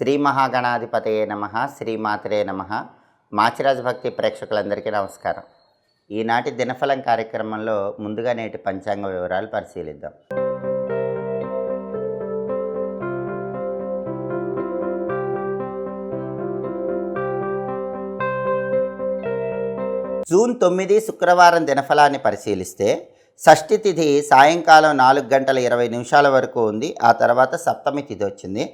శ్రీ మహాగణాధిపతయే నమ శ్రీమాతరే నమ. మాచిరాజ్ భక్తి ప్రేక్షకులందరికీ నమస్కారం. ఈనాటి దినఫలం కార్యక్రమంలో ముందుగా నేటి పంచాంగ వివరాలు పరిశీలిద్దాం. జూన్ తొమ్మిది శుక్రవారం దినఫలాన్ని పరిశీలిస్తే షష్ఠి తిథి సాయంకాలం నాలుగు గంటల ఇరవై నిమిషాల వరకు ఉంది. ఆ తర్వాత సప్తమి తిథి వచ్చింది.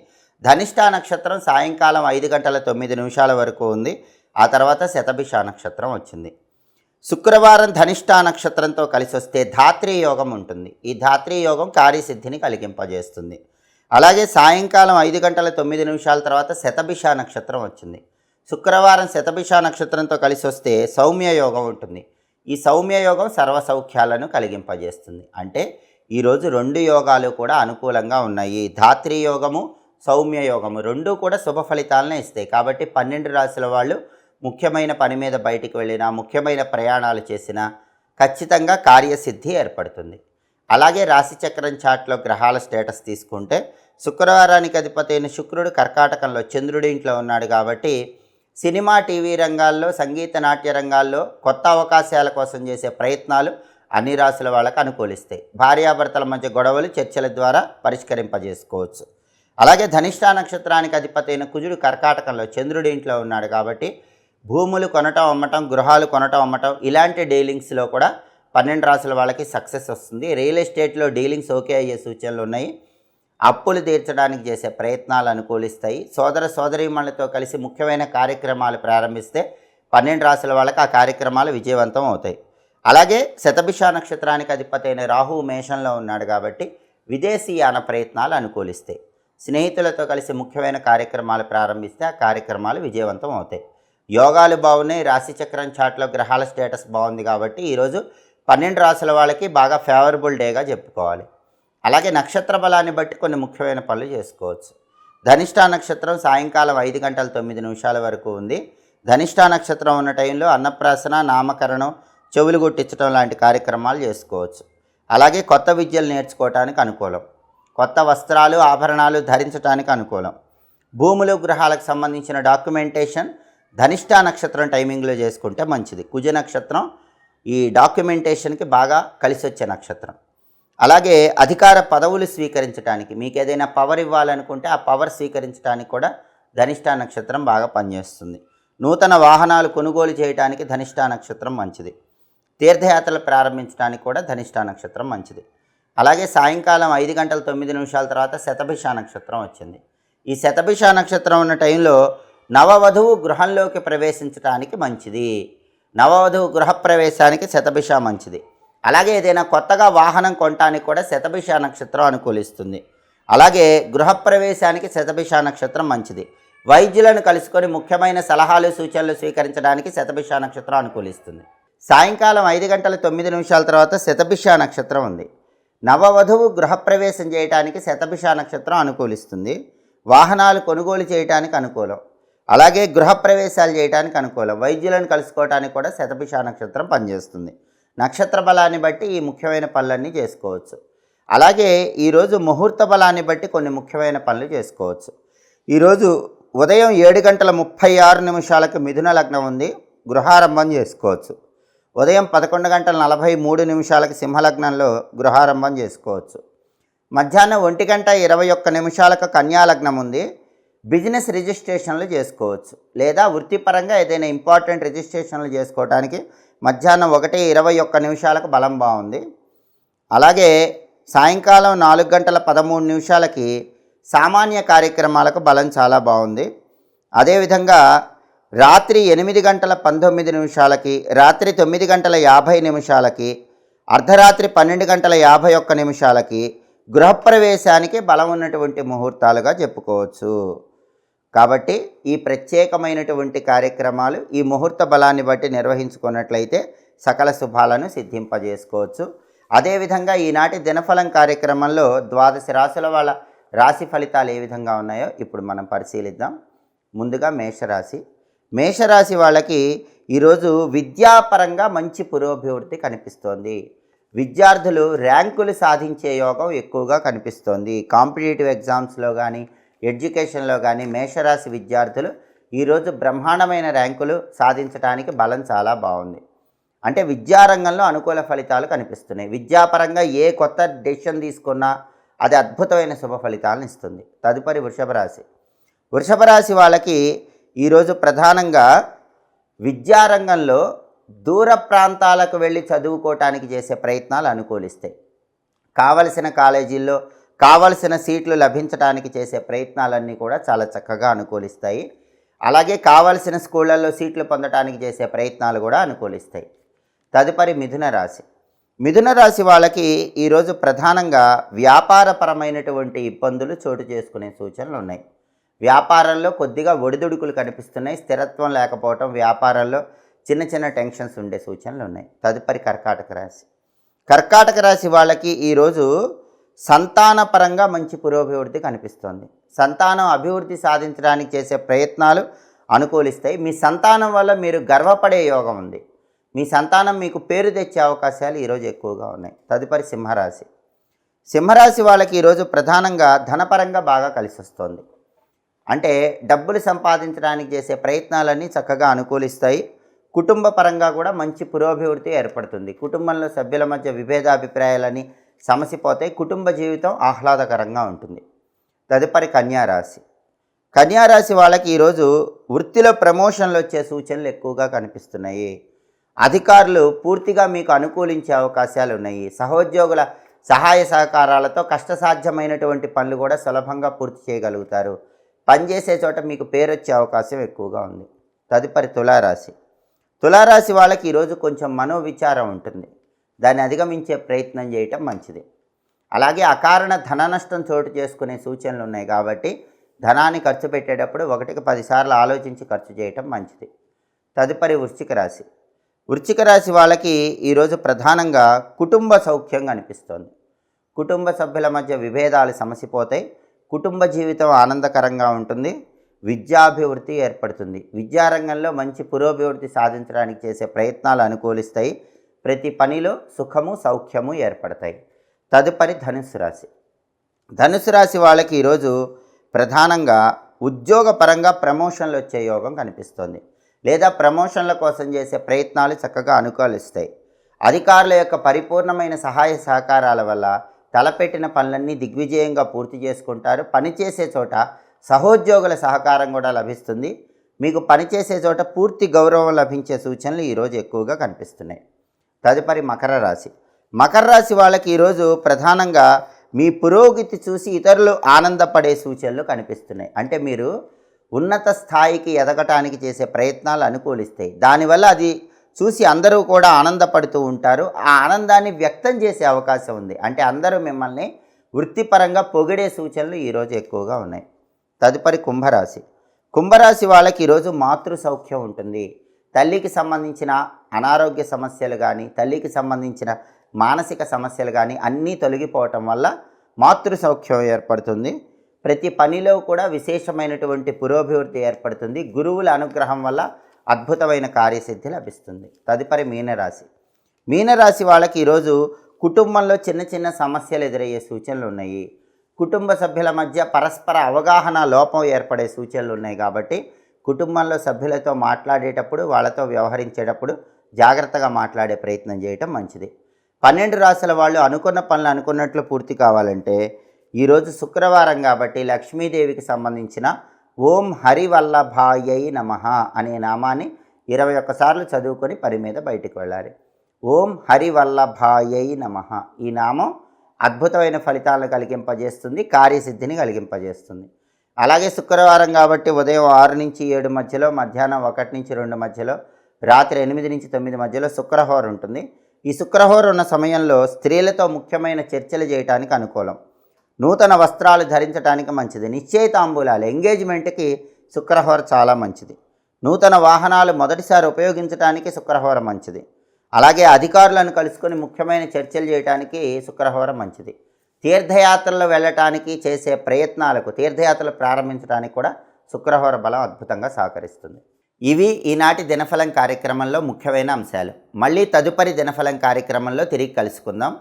ధనిష్ట నక్షత్రం సాయంకాలం ఐదు గంటల తొమ్మిది నిమిషాల వరకు ఉంది. ఆ తర్వాత శతభిష నక్షత్రం వచ్చింది. శుక్రవారం ధనిష్ట నక్షత్రంతో కలిసి వస్తే ధాత్రి యోగం ఉంటుంది. ఈ ధాత్రి యోగం కార్యసిద్ధిని కలిగింపజేస్తుంది. అలాగే సాయంకాలం ఐదు గంటల తొమ్మిది నిమిషాల తర్వాత శతభిష నక్షత్రం వచ్చింది. శుక్రవారం శతభిష నక్షత్రంతో కలిసి వస్తే సౌమ్య యోగం ఉంటుంది. ఈ సౌమ్య యోగం సర్వసౌఖ్యాలను కలిగింపజేస్తుంది. అంటే ఈరోజు రెండు యోగాలు కూడా అనుకూలంగా ఉన్నాయి. ధాత్రి యోగము సౌమ్య యోగము. రెండూ కూడా శుభ ఫలితాలనే ఇస్తాయి. కాబట్టి పన్నెండు రాశుల వాళ్ళు ముఖ్యమైన పని మీద బయటికి వెళ్ళినా ముఖ్యమైన ప్రయాణాలు చేసినా ఖచ్చితంగా కార్యసిద్ధి ఏర్పడుతుంది. అలాగే రాశిచక్రం చాట్లో గ్రహాల స్టేటస్ తీసుకుంటే శుక్రవారానికి అధిపతి అయిన శుక్రుడు కర్కాటకంలో చంద్రుడి ఇంట్లో ఉన్నాడు కాబట్టి సినిమా టీవీ రంగాల్లో సంగీత నాట్య రంగాల్లో కొత్త అవకాశాల కోసం చేసే ప్రయత్నాలు అన్ని రాశుల వాళ్ళకు అనుకూలిస్తాయి. భార్యాభర్తల మధ్య గొడవలు చర్చల ద్వారా పరిష్కరింపజేసుకోవచ్చు. అలాగే ధనిష్ఠా నక్షత్రానికి అధిపతి అయిన కుజుడు కర్కాటకంలో చంద్రుడి ఇంట్లో ఉన్నాడు కాబట్టి భూములు కొనటం అమ్మటం గృహాలు కొనటం అమ్మటం ఇలాంటి డీలింగ్స్లో కూడా పన్నెండు రాసుల వాళ్ళకి సక్సెస్ వస్తుంది. రియల్ ఎస్టేట్లో డీలింగ్స్ ఓకే అయ్యే సూచనలు ఉన్నాయి. అప్పులు తీర్చడానికి చేసే ప్రయత్నాలు అనుకూలిస్తాయి. సోదర సోదరీమణులతో కలిసి ముఖ్యమైన కార్యక్రమాలు ప్రారంభిస్తే పన్నెండు రాసుల వాళ్ళకి ఆ కార్యక్రమాలు విజయవంతం అవుతాయి. అలాగే శతభిష నక్షత్రానికి అధిపతి అయిన రాహు మేషంలో ఉన్నాడు కాబట్టి విదేశీయాన ప్రయత్నాలు అనుకూలిస్తాయి. స్నేహితులతో కలిసి ముఖ్యమైన కార్యక్రమాలు ప్రారంభిస్తే ఆ కార్యక్రమాలు విజయవంతం అవుతాయి. యోగాలు బాగున్నాయి రాశిచక్రం చాట్లో గ్రహాల స్టేటస్ బాగుంది కాబట్టి ఈరోజు పన్నెండు రాసుల వాళ్ళకి బాగా ఫేవరబుల్ డేగా చెప్పుకోవాలి. అలాగే నక్షత్ర బలాన్ని బట్టి కొన్ని ముఖ్యమైన పనులు చేసుకోవచ్చు. ధనిష్ట నక్షత్రం సాయంకాలం ఐదు గంటల తొమ్మిది నిమిషాల వరకు ఉంది. ధనిష్ట నక్షత్రం ఉన్న టైంలో అన్నప్రాసన నామకరణం చెవులు గుట్టించడం లాంటి కార్యక్రమాలు చేసుకోవచ్చు. అలాగే కొత్త విద్యలు నేర్చుకోవటానికి అనుకూలం. కొత్త వస్త్రాలు ఆభరణాలు ధరించడానికి అనుకూలం. భూములు గ్రహాలకు సంబంధించిన డాక్యుమెంటేషన్ ధనిష్ట నక్షత్రం టైమింగ్లో చేసుకుంటే మంచిది. కుజ నక్షత్రం ఈ డాక్యుమెంటేషన్కి బాగా కలిసి వచ్చే నక్షత్రం. అలాగే అధికార పదవులు స్వీకరించడానికి మీకు ఏదైనా పవర్ ఇవ్వాలనుకుంటే ఆ పవర్ స్వీకరించడానికి కూడా ధనిష్ట నక్షత్రం బాగా పనిచేస్తుంది. నూతన వాహనాలు కొనుగోలు చేయడానికి ధనిష్ట నక్షత్రం మంచిది. తీర్థయాత్రలు ప్రారంభించడానికి కూడా ధనిష్ట నక్షత్రం మంచిది. అలాగే సాయంకాలం ఐదు గంటల తొమ్మిది నిమిషాల తర్వాత శతభిష నక్షత్రం వచ్చింది. ఈ శతభిష నక్షత్రం ఉన్న టైంలో నవవధువు గృహంలోకి ప్రవేశించడానికి మంచిది. నవవధువు గృహప్రవేశానికి శతభిష మంచిది. అలాగే ఏదైనా కొత్తగా వాహనం కొనటానికి కూడా శతభిష నక్షత్రం అనుకూలిస్తుంది. అలాగే గృహప్రవేశానికి శతభిష నక్షత్రం మంచిది. వైద్యులను కలుసుకొని ముఖ్యమైన సలహాలు సూచనలు స్వీకరించడానికి శతభిష నక్షత్రం అనుకూలిస్తుంది. సాయంకాలం ఐదు గంటల తొమ్మిది నిమిషాల తర్వాత శతభిష నక్షత్రం ఉంది. నవవధువు గృహప్రవేశం చేయటానికి శతభిష నక్షత్రం అనుకూలిస్తుంది. వాహనాలు కొనుగోలు చేయటానికి అనుకూలం. అలాగే గృహప్రవేశాలు చేయడానికి అనుకూలం. వైద్యులను కలుసుకోవటానికి కూడా శతభిష నక్షత్రం పనిచేస్తుంది. నక్షత్ర బలాన్ని బట్టి ఈ ముఖ్యమైన పనులన్నీ చేసుకోవచ్చు. అలాగే ఈరోజు ముహూర్త బలాన్ని బట్టి కొన్ని ముఖ్యమైన పనులు చేసుకోవచ్చు. ఈరోజు ఉదయం ఏడు గంటల ముప్పై ఆరు నిమిషాలకు మిథున లగ్నం ఉంది. గృహారంభం చేసుకోవచ్చు. ఉదయం పదకొండు గంటల నలభై మూడు నిమిషాలకు సింహలగ్నంలో గృహారంభం చేసుకోవచ్చు. మధ్యాహ్నం ఒంటి గంట ఇరవై ఒక్క నిమిషాలకు కన్యాలగ్నం ఉంది. బిజినెస్ రిజిస్ట్రేషన్లు చేసుకోవచ్చు. లేదా వృత్తిపరంగా ఏదైనా ఇంపార్టెంట్ రిజిస్ట్రేషన్లు చేసుకోవడానికి మధ్యాహ్నం ఒకటి ఇరవై ఒక్క నిమిషాలకు బలం బాగుంది. అలాగే సాయంకాలం నాలుగు గంటల పదమూడు నిమిషాలకి సామాన్య కార్యక్రమాలకు బలం చాలా బాగుంది. అదేవిధంగా రాత్రి ఎనిమిది గంటల పంతొమ్మిది నిమిషాలకి రాత్రి తొమ్మిది గంటల యాభై నిమిషాలకి అర్ధరాత్రి పన్నెండు గంటల యాభై ఒక్క నిమిషాలకి గృహప్రవేశానికి బలం ఉన్నటువంటి ముహూర్తాలుగా చెప్పుకోవచ్చు. కాబట్టి ఈ ప్రత్యేకమైనటువంటి కార్యక్రమాలు ఈ ముహూర్త బలాన్ని బట్టి నిర్వహించుకున్నట్లయితే సకల శుభాలను సిద్ధింపజేసుకోవచ్చు. అదేవిధంగా ఈనాటి దినఫలం కార్యక్రమంలో ద్వాదశ రాశుల వాళ్ళ రాశి ఫలితాలు ఏ విధంగా ఉన్నాయో ఇప్పుడు మనం పరిశీలిద్దాం. ముందుగా మేషరాశి. మేషరాశి వాళ్ళకి ఈరోజు విద్యాపరంగా మంచి పురోభివృద్ధి కనిపిస్తోంది. విద్యార్థులు ర్యాంకులు సాధించే యోగం ఎక్కువగా కనిపిస్తోంది. కాంపిటేటివ్ ఎగ్జామ్స్లో కానీ ఎడ్యుకేషన్లో కానీ మేషరాశి విద్యార్థులు ఈరోజు బ్రహ్మాండమైన ర్యాంకులు సాధించడానికి బలం చాలా బాగుంది. అంటే విద్యారంగంలో అనుకూల ఫలితాలు కనిపిస్తున్నాయి. విద్యాపరంగా ఏ కొత్త డెసిషన్ తీసుకున్నా అది అద్భుతమైన శుభ ఫలితాలను ఇస్తుంది. తదుపరి వృషభ రాశి. వృషభ రాశి వాళ్ళకి ఈరోజు ప్రధానంగా విద్యారంగంలో దూర ప్రాంతాలకు వెళ్ళి చదువుకోవటానికి చేసే ప్రయత్నాలు అనుకూలిస్తాయి. కావలసిన కాలేజీల్లో కావలసిన సీట్లు లభించడానికి చేసే ప్రయత్నాలన్నీ కూడా చాలా చక్కగా అనుకూలిస్తాయి. అలాగే కావలసిన స్కూళ్ళల్లో సీట్లు పొందడానికి చేసే ప్రయత్నాలు కూడా అనుకూలిస్తాయి. తదుపరి మిథున రాశి. మిథున రాశి వాళ్ళకి ఈరోజు ప్రధానంగా వ్యాపారపరమైనటువంటి ఇబ్బందులు చోటు చేసుకునే సూచనలు ఉన్నాయి. వ్యాపారంలో కొద్దిగా ఒడిదుడుకులు కనిపిస్తున్నాయి. స్థిరత్వం లేకపోవటం వ్యాపారంలో చిన్న చిన్న టెన్షన్స్ ఉండే సూచనలు ఉన్నాయి. తదుపరి కర్కాటక రాశి. కర్కాటక రాశి వాళ్ళకి ఈరోజు సంతానపరంగా మంచి పురోభివృద్ధి కనిపిస్తుంది. సంతానం అభివృద్ధి సాధించడానికి చేసే ప్రయత్నాలు అనుకూలిస్తాయి. మీ సంతానం వల్ల మీరు గర్వపడే యోగం ఉంది. మీ సంతానం మీకు పేరు తెచ్చే అవకాశాలు ఈరోజు ఎక్కువగా ఉన్నాయి. తదుపరి సింహరాశి. సింహరాశి వాళ్ళకి ఈరోజు ప్రధానంగా ధనపరంగా బాగా కలిసి వస్తుంది అంటే డబ్బులు సంపాదించడానికి చేసే ప్రయత్నాలన్నీ చక్కగా అనుకూలిస్తాయి. కుటుంబ పరంగా కూడా మంచి పురోభివృద్ధి ఏర్పడుతుంది. కుటుంబంలో సభ్యుల మధ్య విభేదాభిప్రాయాలని సమసిపోతాయి. కుటుంబ జీవితం ఆహ్లాదకరంగా ఉంటుంది. తదుపరి కన్యారాశి. కన్యారాశి వాళ్ళకి ఈరోజు వృత్తిలో ప్రమోషన్లు వచ్చే సూచనలు ఎక్కువగా కనిపిస్తున్నాయి. అధికారులు పూర్తిగా మీకు అనుకూలించే అవకాశాలు ఉన్నాయి. సహోద్యోగుల సహాయ సహకారాలతో కష్టసాధ్యమైనటువంటి పనులు కూడా సులభంగా పూర్తి చేయగలుగుతారు. పనిచేసే చోట మీకు పేరు వచ్చే అవకాశం ఎక్కువగా ఉంది. తదుపరి తులారాశి. తులారాశి వాళ్ళకి ఈరోజు కొంచెం మనోవిచారం ఉంటుంది. దాన్ని అధిగమించే ప్రయత్నం చేయటం మంచిది. అలాగే అకారణ ధన నష్టం చోటు చేసుకునే సూచనలు ఉన్నాయి కాబట్టి ధనాన్ని ఖర్చు పెట్టేటప్పుడు ఒకటికి పదిసార్లు ఆలోచించి ఖర్చు చేయటం మంచిది. తదుపరి వృశ్చిక రాశి. వృశ్చిక రాశి వాళ్ళకి ఈరోజు ప్రధానంగా కుటుంబ సౌఖ్యం కనిపిస్తోంది కుటుంబ సభ్యుల మధ్య విభేదాలు సమసిపోతాయి. కుటుంబ జీవితం ఆనందకరంగా ఉంటుంది. విద్యాభివృద్ధి ఏర్పడుతుంది. విద్యారంగంలో మంచి పురోభివృద్ధి సాధించడానికి చేసే ప్రయత్నాలు అనుకూలిస్తాయి. ప్రతి పనిలో సుఖము సౌఖ్యము ఏర్పడతాయి. తదుపరి ధనుసు రాశి. ధనుసు రాశి వాళ్ళకి ఈరోజు ప్రధానంగా ఉద్యోగపరంగా ప్రమోషన్లు వచ్చే యోగం కనిపిస్తుంది. లేదా ప్రమోషన్ల కోసం చేసే ప్రయత్నాలు చక్కగా అనుకూలిస్తాయి. అధికారుల యొక్క పరిపూర్ణమైన సహాయ సహకారాల వల్ల తలపెట్టిన పనులన్నీ దిగ్విజయంగా పూర్తి చేసుకుంటారు. పనిచేసే చోట సహోద్యోగుల సహకారం కూడా లభిస్తుంది. మీకు పనిచేసే చోట పూర్తి గౌరవం లభించే సూచనలు ఈరోజు ఎక్కువగా కనిపిస్తున్నాయి. తదుపరి మకర రాశి. మకర రాశి వాళ్ళకి ఈరోజు ప్రధానంగా మీ పురోగతి చూసి ఇతరులు ఆనందపడే సూచనలు కనిపిస్తున్నాయి. అంటే మీరు ఉన్నత స్థాయికి ఎదగటానికి చేసే ప్రయత్నాలు అనుకూలిస్తాయి. దానివల్ల అది చూసి అందరూ కూడా ఆనందపడుతూ ఉంటారు. ఆ ఆనందాన్ని వ్యక్తం చేసే అవకాశం ఉంది. అంటే అందరూ మిమ్మల్ని వృత్తిపరంగా పొగిడే సూచనలు ఈరోజు ఎక్కువగా ఉన్నాయి. తదుపరి కుంభరాశి. కుంభరాశి వాళ్ళకి ఈరోజు మాతృ సౌఖ్యం ఉంటుంది. తల్లికి సంబంధించిన అనారోగ్య సమస్యలు కానీ తల్లికి సంబంధించిన మానసిక సమస్యలు కానీ అన్నీ తొలగిపోవటం వల్ల మాతృ సౌఖ్యం ఏర్పడుతుంది. ప్రతి పనిలో కూడా విశేషమైనటువంటి పురోభివృద్ధి ఏర్పడుతుంది. గురువుల అనుగ్రహం వల్ల అద్భుతమైన కార్యసిద్ధి లభిస్తుంది. తదుపరి మీనరాశి. మీనరాశి వాళ్ళకి ఈరోజు కుటుంబంలో చిన్న చిన్న సమస్యలు ఎదురయ్యే సూచనలు ఉన్నాయి. కుటుంబ సభ్యుల మధ్య పరస్పర అవగాహన లోపం ఏర్పడే సూచనలు ఉన్నాయి కాబట్టి కుటుంబంలో సభ్యులతో మాట్లాడేటప్పుడు వాళ్ళతో వ్యవహరించేటప్పుడు జాగ్రత్తగా మాట్లాడే ప్రయత్నం చేయటం మంచిది. పన్నెండు రాశుల వాళ్ళు అనుకున్న పనులు అనుకున్నట్లు పూర్తి కావాలంటే ఈరోజు శుక్రవారం కాబట్టి లక్ష్మీదేవికి సంబంధించిన ఓం హరివల్లభాయై నమ అనే నామాన్ని ఇరవై ఒక్కసార్లు చదువుకొని పరి మీద బయటికి వెళ్ళాలి. ఓం హరివల్లభాయై నమ. ఈ నామం అద్భుతమైన ఫలితాలను కలిగింపజేస్తుంది కార్యసిద్ధిని కలిగింపజేస్తుంది. అలాగే శుక్రవారం కాబట్టి ఉదయం ఆరు నుంచి ఏడు మధ్యలో మధ్యాహ్నం ఒకటి నుంచి రెండు మధ్యలో రాత్రి ఎనిమిది నుంచి తొమ్మిది మధ్యలో శుక్రహోర ఉంటుంది. ఈ శుక్రహోర ఉన్న సమయంలో స్త్రీలతో ముఖ్యమైన చర్చలు చేయడానికి అనుకూలం. నూతన వస్త్రాలు ధరించడానికి మంచిది. నిశ్చయితాంబూలాలు. ఎంగేజ్మెంట్కి శుక్రహోర చాలా మంచిది. నూతన వాహనాలు మొదటిసారి ఉపయోగించడానికి శుక్రహోర మంచిది. అలాగే అధికారులను కలుసుకొని ముఖ్యమైన చర్చలు చేయడానికి శుక్రహోర మంచిది. తీర్థయాత్రలు వెళ్ళటానికి చేసే ప్రయత్నాలకు తీర్థయాత్రలు ప్రారంభించడానికి కూడా శుక్రహోర బలం అద్భుతంగా సహకరిస్తుంది. ఇవి ఈనాటి దినఫలం కార్యక్రమంలో ముఖ్యమైన అంశాలు. మళ్ళీ తదుపరి దినఫలం కార్యక్రమంలో తిరిగి కలుసుకుందాం.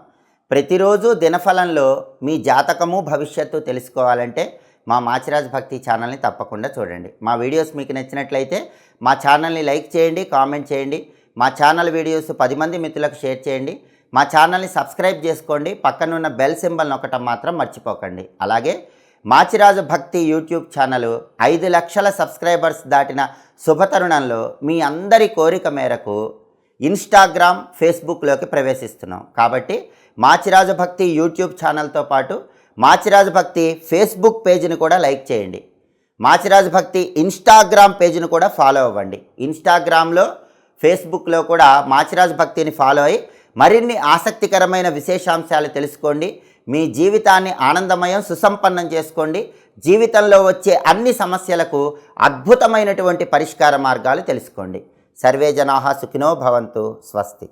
ప్రతిరోజు దినఫలంలో మీ జాతకము భవిష్యత్తు తెలుసుకోవాలంటే మా మాచిరాజ్ భక్తి ఛానల్ని తప్పకుండా చూడండి. మా వీడియోస్ మీకు నచ్చినట్లయితే మా ఛానల్ని లైక్ చేయండి కామెంట్ చేయండి. మా ఛానల్ వీడియోస్ పది మంది మిత్రులకు షేర్ చేయండి. మా ఛానల్ని సబ్స్క్రైబ్ చేసుకోండి. పక్కనున్న బెల్ సింబల్ నొక్కటం మాత్రం మర్చిపోకండి. అలాగే మాచిరాజు భక్తి యూట్యూబ్ ఛానల్ ఐదు లక్షల సబ్స్క్రైబర్స్ దాటిన శుభతరుణంలో మీ అందరి కోరిక మేరకు ఇన్స్టాగ్రామ్ ఫేస్బుక్లోకి ప్రవేశిస్తున్నాం. కాబట్టి మాచిరాజు భక్తి యూట్యూబ్ ఛానల్తో పాటు మాచిరాజు భక్తి ఫేస్బుక్ పేజీని కూడా లైక్ చేయండి. మాచిరాజు భక్తి ఇన్స్టాగ్రామ్ పేజీని కూడా ఫాలో అవ్వండి. ఇన్స్టాగ్రామ్లో ఫేస్బుక్లో కూడా మాచిరాజు భక్తిని ఫాలో అయ్యి మరిన్ని ఆసక్తికరమైన విశేషాంశాలు తెలుసుకోండి. మీ జీవితాన్ని ఆనందమయం సుసంపన్నం చేసుకోండి. జీవితంలో వచ్చే అన్ని సమస్యలకు అద్భుతమైనటువంటి పరిష్కార మార్గాలు తెలుసుకోండి. సర్వే జనాహ సుఖినో భవంతు. స్వస్తి.